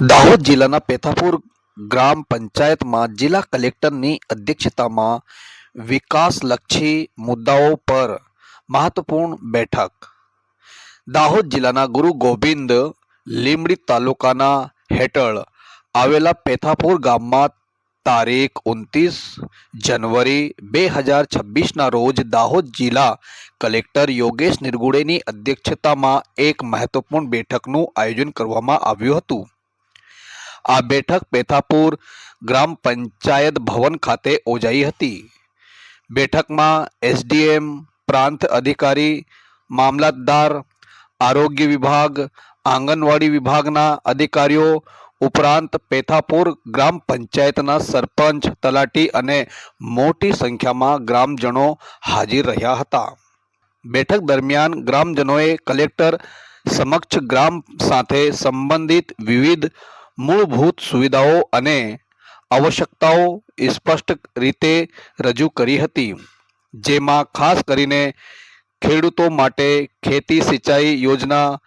દાહોદ જિલ્લાના પેથાપુર ગ્રામ પંચાયતમાં જિલ્લા કલેક્ટરની અધ્યક્ષતામાં વિકાસલક્ષી મુદ્દાઓ પર મહત્વપૂર્ણ બેઠક. દાહોદ જિલ્લાના ગુરુ ગોવિંદ લીમડી તાલુકાના હેઠળ આવેલા પેથાપુર ગામમાં તારીખ ઉનત્રીસ જનવરી બે હજાર છવ્વીસના રોજ દાહોદ જિલ્લા કલેક્ટર યોગેશ નિરગુડેની અધ્યક્ષતામાં એક મહત્વપૂર્ણ બેઠકનું આયોજન કરવામાં આવ્યું હતું. આ બેઠક પેથાપુર ગ્રામ પંચાયત ભવન ખાતે યોજાઈ હતી. બેઠકમાં એસડીએમ પ્રાંત અધિકારી, મામલતદાર, આરોગ્ય વિભાગ, આંગણવાડી વિભાગના અધિકારીઓ, ઉપરાંત પેથાપુર ગ્રામ પંચાયતના સરપંચ, તલાટી અને મોટી સંખ્યામાં ગ્રામજનો હાજર રહ્યા હતા. બેઠક દરમિયાન ગ્રામજનોએ કલેક્ટર સમક્ષ ગ્રામ સાથે સંબંધિત વિવિધ મૂળભૂત સુવિધાઓ અને આવશ્યકતાઓ સ્પષ્ટ રીતે રજૂ કરી હતી, જેમાં ખાસ કરીને ખેડૂતો માટે ખેતી સિંચાઈ યોજના,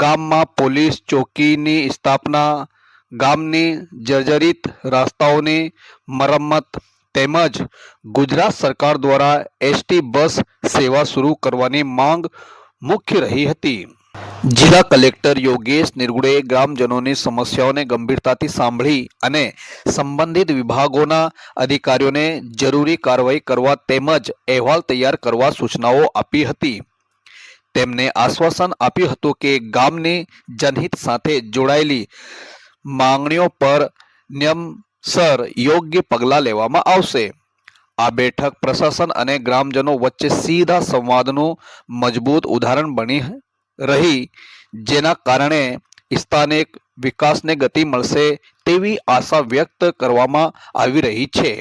ગામમાં પોલીસ ચોકીની સ્થાપના, ગામની જર્જરિત રસ્તાઓની મરમ્મત તેમજ ગુજરાત સરકાર દ્વારા એસટી બસ સેવા શરૂ કરવાની માંગ મુખ્ય રહી હતી. જિલ્લા કલેક્ટર યોગેશ નિર્ગુડેએ ગ્રામજનોની સમસ્યાઓને ગંભીરતાથી સાંભળી અને સંબંધિત વિભાગોના અધિકારીઓને જરૂરી કાર્યવાહી કરવા તેમજ અહેવાલ તૈયાર કરવા સૂચનાઓ આપી હતી. તેમને આશ્વાસન આપ્યું હતું કે ગામની જનહિત સાથે જોડાયેલી માંગણીઓ પર નિયમસર યોગ્ય પગલાં લેવામાં આવશે. આ બેઠક પ્રશાસન અને ગ્રામજનો વચ્ચે સીધા સંવાદનું મજબૂત ઉદાહરણ બની રહી જેના કારણે સ્થાનિક વિકાસને ગતિ મળશે તેવી આશા વ્યક્ત કરવામાં આવી રહી છે.